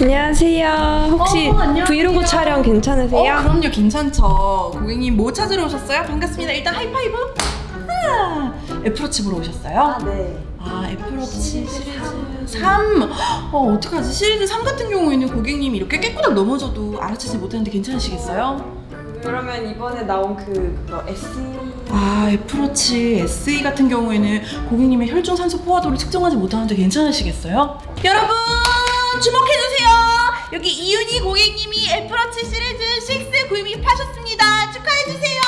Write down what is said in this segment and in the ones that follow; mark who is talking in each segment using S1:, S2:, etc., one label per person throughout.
S1: 안녕하세요. 혹시
S2: 어, 안녕하세요.
S1: 브이로그 촬영 괜찮으세요?
S2: 어, 그럼요, 괜찮죠. 고객님 뭐 찾으러 오셨어요? 반갑습니다. 일단 하이파이브. 아, 애플워치 보러 오셨어요?
S1: 네.
S2: 아, 애플워치 시리즈 3. 어, 어떡하지? 시리즈 3 같은 경우에는 고객님이 이렇게 깨끗하게 넘어져도 알아채지 못하는데 괜찮으시겠어요?
S1: 그러면 이번에 나온 그 그거 SE
S2: 아, 애플워치 SE 같은 경우에는 고객님의 혈중 산소 포화도를 측정하지 못하는데 괜찮으시겠어요? 여러분, 주목해주세요! 여기 이윤희 고객님이 애플워치 시리즈 6 구입하셨습니다. 축하해주세요!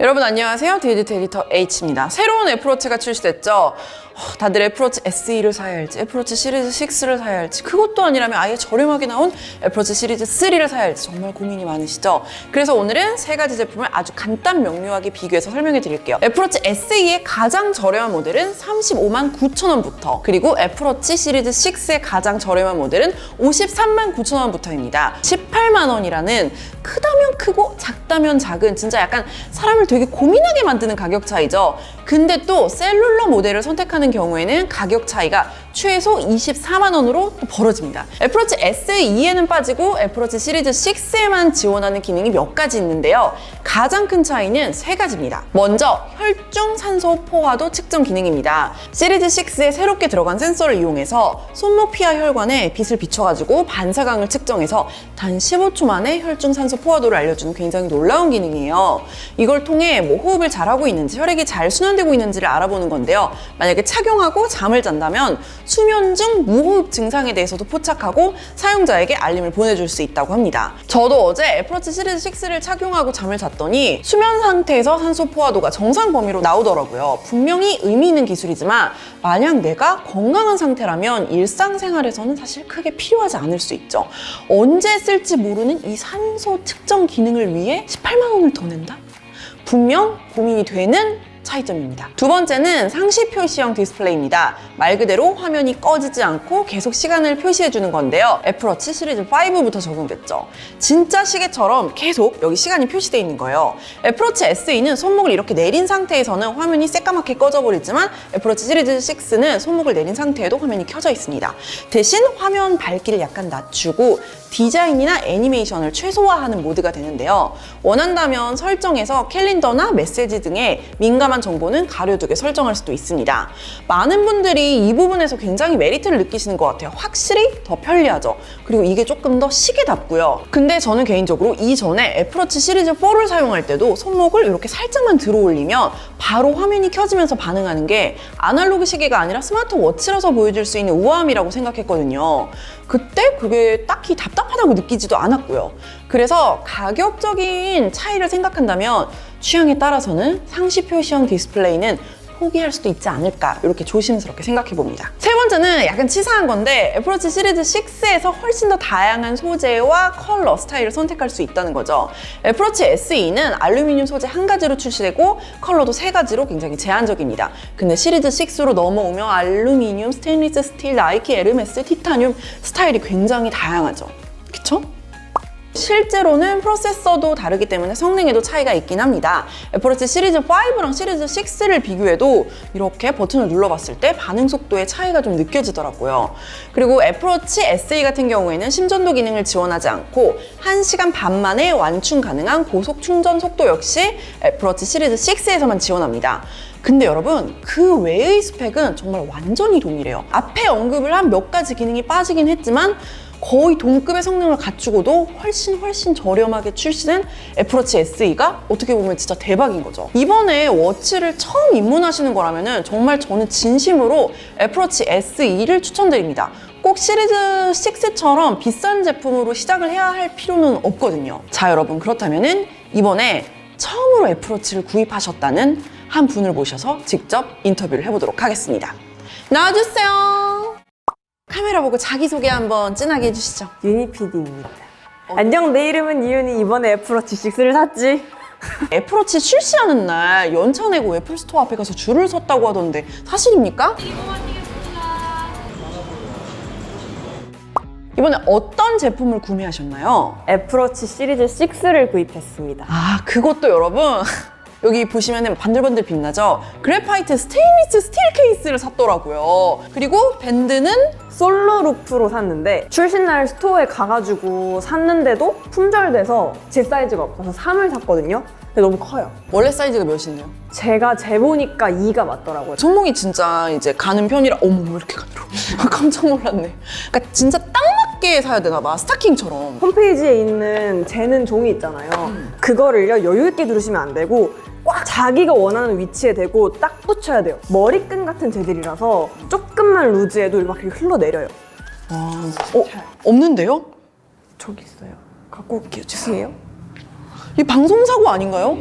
S2: 여러분 안녕하세요. 디지털 에디터 H입니다. 새로운 애플워치가 출시됐죠. 어, 다들 애플워치 SE를 사야 할지, 애플워치 시리즈 6를 사야 할지, 그것도 아니라면 아예 저렴하게 나온 애플워치 시리즈 3를 사야 할지 정말 고민이 많으시죠? 그래서 오늘은 세 가지 제품을 아주 간단 명료하게 비교해서 설명해 드릴게요. 애플워치 SE의 가장 저렴한 모델은 35만 9천 원부터, 그리고 애플워치 시리즈 6의 가장 저렴한 모델은 53만 9천 원부터입니다. 18만 원이라는 크다면 크고 작다면 작은 진짜 약간 사람을 되게 고민하게 만드는 가격 차이죠. 근데 또 셀룰러 모델을 선택하는 경우에는 가격 차이가 최소 24만 원으로 또 벌어집니다. 애플워치 SE에는 빠지고 애플워치 시리즈 6에만 지원하는 기능이 몇 가지 있는데요. 가장 큰 차이는 세 가지입니다. 먼저 혈중 산소 포화도 측정 기능입니다. 시리즈 6에 새롭게 들어간 센서를 이용해서 손목 피하 혈관에 빛을 비춰가지고 반사광을 측정해서 단 15초 만에 혈중 산소 포화도를 알려주는 굉장히 놀라운 기능이에요. 이걸 통해 뭐 호흡을 잘하고 있는지 혈액이 잘 순환되고 있는지를 알아보는 건데요. 만약에 착용하고 잠을 잔다면 수면 중 무호흡 증상에 대해서도 포착하고 사용자에게 알림을 보내줄 수 있다고 합니다. 저도 어제 애플워치 시리즈 6를 착용하고 잠을 잤더니 수면 상태에서 산소 포화도가 정상 범위로 나오더라고요. 분명히 의미 있는 기술이지만 만약 내가 건강한 상태라면 일상생활에서는 사실 크게 필요하지 않을 수 있죠. 언제 쓸지 모르는 이 산소 측정 기능을 위해 18만 원을 더 낸다? 분명 고민이 되는 차이점입니다. 두 번째는 상시 표시형 디스플레이입니다. 말 그대로 화면이 꺼지지 않고 계속 시간을 표시해주는 건데요. 애플워치 시리즈 5부터 적용됐죠. 진짜 시계처럼 계속 여기 시간이 표시되어 있는 거예요. 애플워치 SE는 손목을 이렇게 내린 상태에서는 화면이 새까맣게 꺼져버리지만 애플워치 시리즈 6는 손목을 내린 상태에도 화면이 켜져 있습니다. 대신 화면 밝기를 약간 낮추고 디자인이나 애니메이션을 최소화하는 모드가 되는데요. 원한다면 설정에서 캘린더나 메시지 등의 민감한 정보는 가려두게 설정할 수도 있습니다. 많은 분들이 이 부분에서 굉장히 메리트를 느끼시는 것 같아요. 확실히 더 편리하죠. 그리고 이게 조금 더 시계답고요. 근데 저는 개인적으로 이전에 애플워치 시리즈 4를 사용할 때도 손목을 이렇게 살짝만 들어 올리면 바로 화면이 켜지면서 반응하는 게 아날로그 시계가 아니라 스마트워치라서 보여줄 수 있는 우아함이라고 생각했거든요. 그때 그게 딱히 답답하다고 느끼지도 않았고요. 그래서 가격적인 차이를 생각한다면 취향에 따라서는 상시 표 시형 디스플레이는 포기할 수도 있지 않을까 이렇게 조심스럽게 생각해 봅니다. 세 번째는 약간 치사한 건데 애플워치 시리즈 6에서 훨씬 더 다양한 소재와 컬러, 스타일을 선택할 수 있다는 거죠. 애플워치 SE는 알루미늄 소재 한 가지로 출시되고 컬러도 세 가지로 굉장히 제한적입니다. 근데 시리즈 6로 넘어오면 알루미늄, 스테인리스 스틸, 나이키, 에르메스, 티타늄 스타일이 굉장히 다양하죠. 그쵸? 실제로는 프로세서도 다르기 때문에 성능에도 차이가 있긴 합니다. 애플워치 시리즈 5랑 시리즈 6를 비교해도 이렇게 버튼을 눌러봤을 때 반응 속도의 차이가 좀 느껴지더라고요. 그리고 애플워치 SE 같은 경우에는 심전도 기능을 지원하지 않고 1시간 반 만에 완충 가능한 고속 충전 속도 역시 애플워치 시리즈 6에서만 지원합니다. 근데 여러분 그 외의 스펙은 정말 완전히 동일해요. 앞에 언급을 한 몇 가지 기능이 빠지긴 했지만 거의 동급의 성능을 갖추고도 훨씬 훨씬 저렴하게 출시된 애플워치 SE가 어떻게 보면 진짜 대박인 거죠. 이번에 워치를 처음 입문하시는 거라면은 정말 저는 진심으로 애플워치 SE를 추천드립니다. 꼭 시리즈 6처럼 비싼 제품으로 시작을 해야 할 필요는 없거든요. 자, 여러분 그렇다면은 이번에 처음으로 애플워치를 구입하셨다는 한 분을 모셔서 직접 인터뷰를 해보도록 하겠습니다. 나와주세요. 카메라 보고 자기소개 한번 진하게 해주시죠.
S1: 유니피디입니다. 안녕, 내 이름은 이윤이 이번에 애플워치 6를 샀지.
S2: 애플워치 출시하는 날 연차 내고 애플스토어 앞에 가서 줄을 섰다고 하던데 사실입니까? 이번에 어떤 제품을 구매하셨나요?
S1: 애플워치 시리즈 6를 구입했습니다.
S2: 아 그것도 여러분 여기 보시면은 반들반들 빛나죠? 그래파이트 스테인리스 스틸 케이스를 샀더라고요. 그리고 밴드는
S1: 솔로 루프로 샀는데 출신날 스토어에 가가지고 샀는데도 품절돼서 제 사이즈가 없어서 3을 샀거든요. 근데 너무 커요.
S2: 원래 사이즈가 몇이네요?
S1: 제가 재보니까 2가 맞더라고요.
S2: 손목이 진짜 이제 가는 편이라 어머 왜 이렇게 가늘어? 깜짝 놀랐네. 그러니까 진짜 딱 맞게 사야 되나 봐. 스타킹처럼.
S1: 홈페이지에 있는 재는 종이 있잖아요. 그거를요 여유 있게 누르시면 안 되고 꽉 자기가 원하는 위치에 대고 딱 붙여야 돼요. 머리끈 같은 재질이라서 조금만 루즈해도 막 이렇게 흘러내려요.
S2: 와, 어 없는데요?
S1: 저기 있어요. 갖고 올게요. 죄송해요.
S2: 이 방송사고 아닌가요?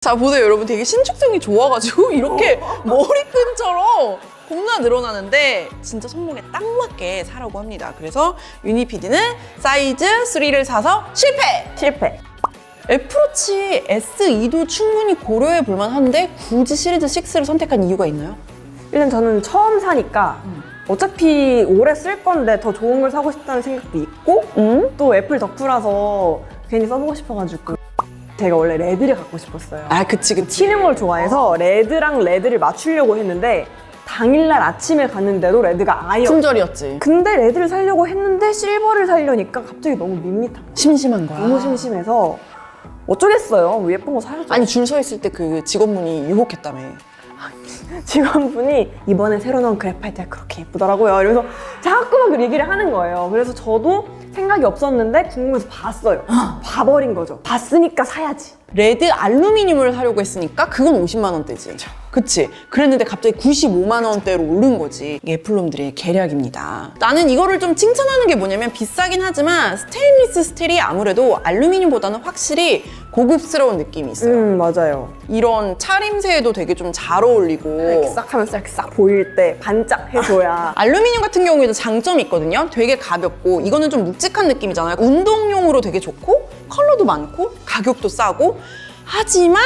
S2: 자, 보세요. 여러분 되게 신축성이 좋아가지고 이렇게 머리끈처럼 겁나 늘어나는데 진짜 손목에 딱 맞게 사라고 합니다. 그래서 유니피디는 사이즈 3를 사서 실패!
S1: 실패.
S2: 애플워치 SE도 충분히 고려해 볼 만 한데 굳이 시리즈 6를 선택한 이유가 있나요?
S1: 일단 저는 처음 사니까 어차피 오래 쓸 건데 더 좋은 걸 사고 싶다는 생각도 있고
S2: 음?
S1: 또 애플 덕후라서 괜히 써보고 싶어가지고 제가 원래 레드를 갖고 싶었어요.
S2: 아, 그치, 그치.
S1: 튀는 걸 좋아해서 레드랑 레드를 맞추려고 했는데 당일날 아침에 갔는데도 레드가 아예 없
S2: 품절이었지.
S1: 근데 레드를 사려고 했는데 실버를 사려니까 갑자기 너무 밋밋한 거야.
S2: 심심한 거야.
S1: 너무 심심해서 어쩌겠어요. 뭐 예쁜 거 사야죠.
S2: 아니, 줄 서 있을 때 그 직원분이 유혹했다며.
S1: 직원분이 이번에 새로 나온 그래파이트가 그렇게 예쁘더라고요. 이러면서 자꾸만 그 얘기를 하는 거예요. 그래서 저도 생각이 없었는데 궁금해서 봤어요. 봐버린 거죠. 봤으니까 사야지.
S2: 레드 알루미늄을 사려고 했으니까 그건 50만 원대지. 그치? 그랬는데 갑자기 95만 원대로 오른 거지. 이게 애플놈들의 계략입니다. 나는 이거를 좀 칭찬하는 게 뭐냐면 비싸긴 하지만 스테인리스 스틸이 아무래도 알루미늄보다는 확실히 고급스러운 느낌이 있어요.
S1: 음 맞아요.
S2: 이런 차림새에도 되게 좀잘 어울리고
S1: 싹 하면서 이렇게 싹 보일 때 반짝 해줘야
S2: 알루미늄 같은 경우에도 장점이 있거든요. 되게 가볍고 이거는 좀 묵직한 느낌이잖아요. 운동용으로 되게 좋고 컬러도 많고 가격도 싸고 하지만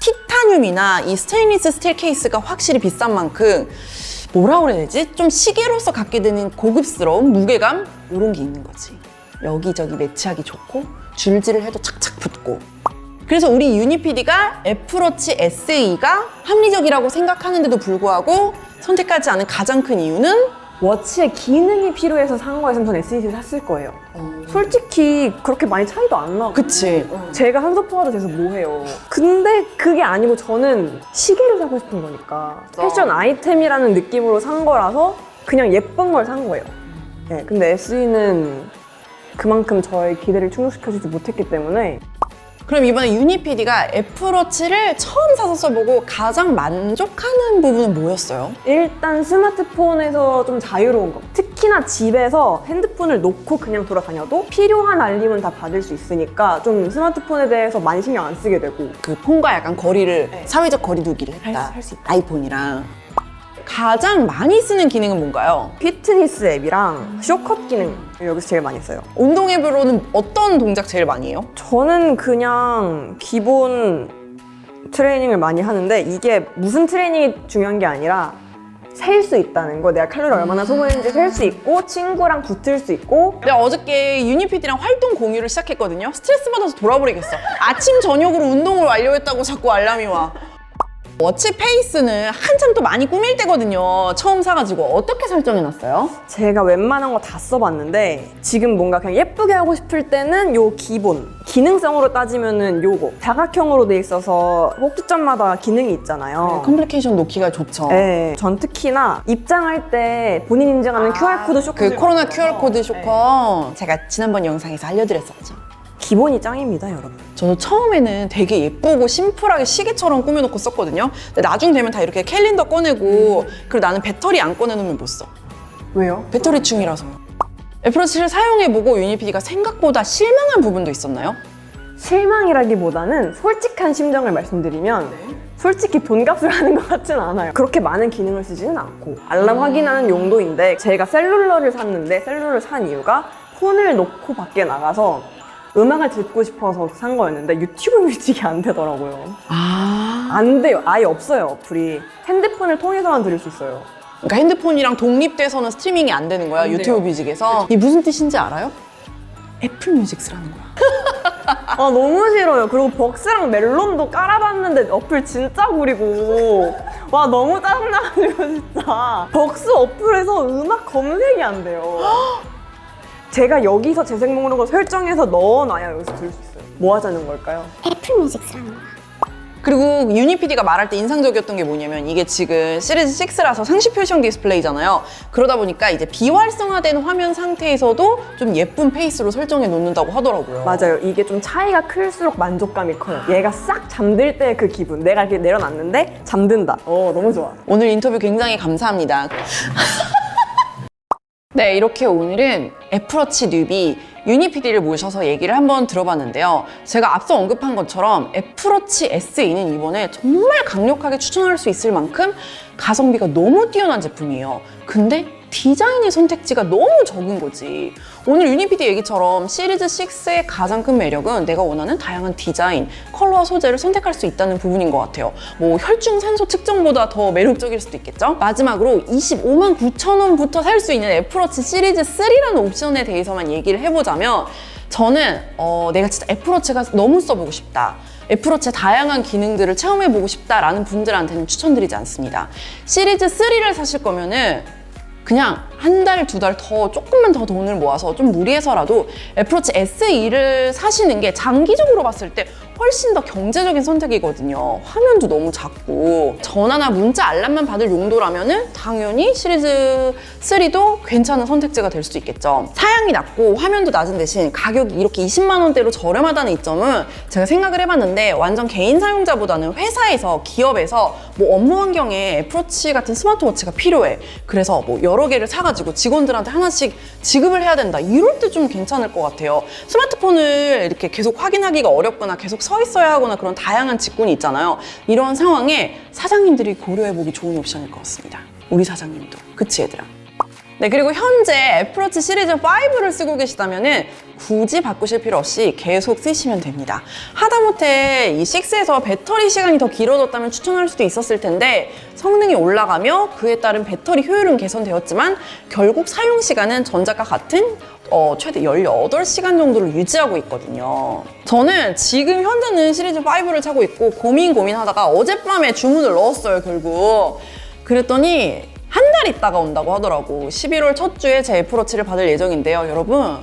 S2: 티타늄이나 이 스테인리스 스틸 케이스가 확실히 비싼 만큼 뭐라 그래야 되지? 좀 시계로서 갖게 되는 고급스러운 무게감 이런 게 있는 거지. 여기저기 매치하기 좋고 줄질을 해도 착착 붙고 그래서 우리 유니피디가 애플워치 SE가 합리적이라고 생각하는데도 불구하고 선택하지 않은 가장 큰 이유는
S1: 워치에 기능이 필요해서 산 거였으면 전 SE를 샀을 거예요. 솔직히 그렇게 많이 차이도 안 나고
S2: 그치
S1: 제가 한소포화도 돼서 뭐해요. 근데 그게 아니고 저는 시계를 사고 싶은 거니까 패션 아이템이라는 느낌으로 산 거라서 그냥 예쁜 걸 산 거예요. 네, 근데 SE는 그만큼 저의 기대를 충족시켜주지 못했기 때문에
S2: 그럼 이번에 유니피디가 애플워치를 처음 사서 써보고 가장 만족하는 부분은 뭐였어요?
S1: 일단 스마트폰에서 좀 자유로운 거. 특히나 집에서 핸드폰을 놓고 그냥 돌아다녀도 필요한 알림은 다 받을 수 있으니까 좀 스마트폰에 대해서 많이 신경 안 쓰게 되고
S2: 그 폰과 약간 거리를
S1: 네.
S2: 사회적 거리두기를
S1: 할
S2: 했다
S1: 수- 할수 있다.
S2: 아이폰이랑 가장 많이 쓰는 기능은 뭔가요?
S1: 피트니스 앱이랑 쇼컷 기능 여기서 제일 많이 써요.
S2: 운동 앱으로는 어떤 동작 제일 많이 해요?
S1: 저는 그냥 기본 트레이닝을 많이 하는데 이게 무슨 트레이닝이 중요한 게 아니라 셀 수 있다는 거 내가 칼로리 얼마나 소모했는지 셀 수 있고 친구랑 붙을 수 있고
S2: 내가 어저께 유니피디랑 활동 공유를 시작했거든요. 스트레스 받아서 돌아버리겠어. 아침 저녁으로 운동을 완료했다고 자꾸 알람이 와. 워치 페이스는 한참 또 많이 꾸밀 때거든요. 처음 사가지고 어떻게 설정해놨어요?
S1: 제가 웬만한 거 다 써봤는데 지금 뭔가 그냥 예쁘게 하고 싶을 때는 요 기본 기능성으로 따지면은 요거 사각형으로 돼 있어서 꼭지점마다 기능이 있잖아요.
S2: 컴플리케이션 놓기가 좋죠.
S1: 네, 전 특히나 입장할 때 본인 인증하는 QR코드
S2: 쇼그 코로나 QR코드 쇼커 제가 지난번 영상에서 알려드렸었죠.
S1: 기본이 짱입니다, 여러분.
S2: 저도 처음에는 되게 예쁘고 심플하게 시계처럼 꾸며놓고 썼거든요. 근데 나중 되면 다 이렇게 캘린더 꺼내고 그리고 나는 배터리 안 꺼내놓으면 못 써.
S1: 왜요?
S2: 배터리 충이라서요. 애플워치를 사용해보고 유니피디가 생각보다 실망한 부분도 있었나요?
S1: 실망이라기보다는 솔직한 심정을 말씀드리면 솔직히 돈값을 하는 것 같진 않아요. 그렇게 많은 기능을 쓰지는 않고 알람 확인하는 용도인데 제가 셀룰러를 샀는데 셀룰러를 산 이유가 폰을 놓고 밖에 나가서 음악을 듣고 싶어서 산 거였는데 유튜브 뮤직이 안 되더라고요.
S2: 아.
S1: 안 돼요. 아예 없어요, 어플이. 핸드폰을 통해서만 들을 수 있어요.
S2: 그러니까 핸드폰이랑 독립돼서는 스트리밍이 안 되는 거야,
S1: 안
S2: 유튜브
S1: 돼요.
S2: 뮤직에서. 이게 무슨 뜻인지 알아요? 애플 뮤직 쓰라는 거야.
S1: 아 너무 싫어요. 그리고 벅스랑 멜론도 깔아봤는데 어플 진짜 구리고 와 너무 짜증나가지고 진짜 벅스 어플에서 음악 검색이 안 돼요. 제가 여기서 재생 목록을 설정해서 넣어놔야 여기서 들을 수 있어요. 뭐 하자는 걸까요?
S3: 애플 뮤직 쓰라는 거야.
S2: 그리고 유니피디가 말할 때 인상적이었던 게 뭐냐면 이게 지금 시리즈 6라서 상시 표시형 디스플레이잖아요. 그러다 보니까 이제 비활성화된 화면 상태에서도 좀 예쁜 페이스로 설정해 놓는다고 하더라고요.
S1: 맞아요. 이게 좀 차이가 클수록 만족감이 커요. 얘가 싹 잠들 때 그 기분. 내가 이렇게 내려놨는데 잠든다. 어 너무 좋아.
S2: 오늘 인터뷰 굉장히 감사합니다. 네, 이렇게 오늘은 애플워치 뉴비 유니피디를 모셔서 얘기를 한번 들어봤는데요. 제가 앞서 언급한 것처럼 애플워치 SE는 이번에 정말 강력하게 추천할 수 있을 만큼 가성비가 너무 뛰어난 제품이에요. 근데 디자인의 선택지가 너무 적은 거지. 오늘 유니피디 얘기처럼 시리즈 6의 가장 큰 매력은 내가 원하는 다양한 디자인, 컬러와 소재를 선택할 수 있다는 부분인 것 같아요. 뭐 혈중 산소 측정보다 더 매력적일 수도 있겠죠? 마지막으로 25만 9천 원부터 살 수 있는 애플워치 시리즈 3라는 옵션에 대해서만 얘기를 해보자면 저는 어, 내가 진짜 애플워치가 너무 써보고 싶다. 애플워치의 다양한 기능들을 체험해보고 싶다라는 분들한테는 추천드리지 않습니다. 시리즈 3를 사실 거면은 그냥 한 달, 두 달 더 조금만 더 돈을 모아서 좀 무리해서라도 애플워치 SE를 사시는 게 장기적으로 봤을 때 훨씬 더 경제적인 선택이거든요. 화면도 너무 작고 전화나 문자 알람만 받을 용도라면은 당연히 시리즈 3도 괜찮은 선택지가 될 수도 있겠죠. 사양이 낮고 화면도 낮은 대신 가격이 이렇게 20만 원대로 저렴하다는 이점은 제가 생각을 해봤는데 완전 개인 사용자보다는 회사에서 기업에서 뭐 업무 환경에 애플워치 같은 스마트워치가 필요해. 그래서 뭐 여러 개를 사가지고 직원들한테 하나씩 지급을 해야 된다. 이럴 때 좀 괜찮을 것 같아요. 스마트폰을 이렇게 계속 확인하기가 어렵거나 계속 서 있어야 하거나 그런 다양한 직군이 있잖아요. 이런 상황에 사장님들이 고려해보기 좋은 옵션일 것 같습니다. 우리 사장님도. 그치, 얘들아? 네, 그리고 현재 애플워치 시리즈 5를 쓰고 계시다면은 굳이 바꾸실 필요 없이 계속 쓰시면 됩니다. 하다못해 이 6에서 배터리 시간이 더 길어졌다면 추천할 수도 있었을 텐데 성능이 올라가며 그에 따른 배터리 효율은 개선되었지만 결국 사용 시간은 전작과 같은 어, 최대 18시간 정도를 유지하고 있거든요. 저는 지금 현재는 시리즈 5를 차고 있고 고민 고민하다가 어젯밤에 주문을 넣었어요, 결국. 그랬더니 한 달 있다가 온다고 하더라고. 11월 첫 주에 제 애플워치를 받을 예정인데요. 여러분,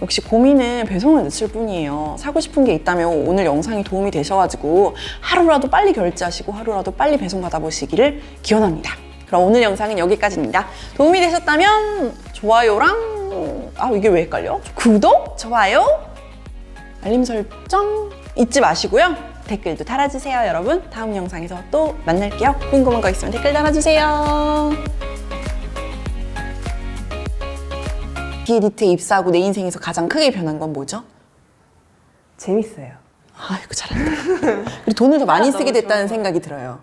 S2: 역시 고민은 배송을 늦출 뿐이에요. 사고 싶은 게 있다면 오늘 영상이 도움이 되셔가지고 하루라도 빨리 결제하시고 하루라도 빨리 배송 받아보시기를 기원합니다. 그럼 오늘 영상은 여기까지입니다. 도움이 되셨다면 좋아요랑 아 이게 왜 헷갈려? 구독, 좋아요, 알림 설정 잊지 마시고요. 댓글도 달아주세요, 여러분. 다음 영상에서 또 만날게요. 궁금한 거 있으면 댓글 달아주세요. 비에디트에 입사하고 내 인생에서 가장 크게 변한 건 뭐죠?
S1: 재밌어요.
S2: 아이고 잘한다. 그리고 돈을 더 많이 쓰게 됐다는 생각이 들어요.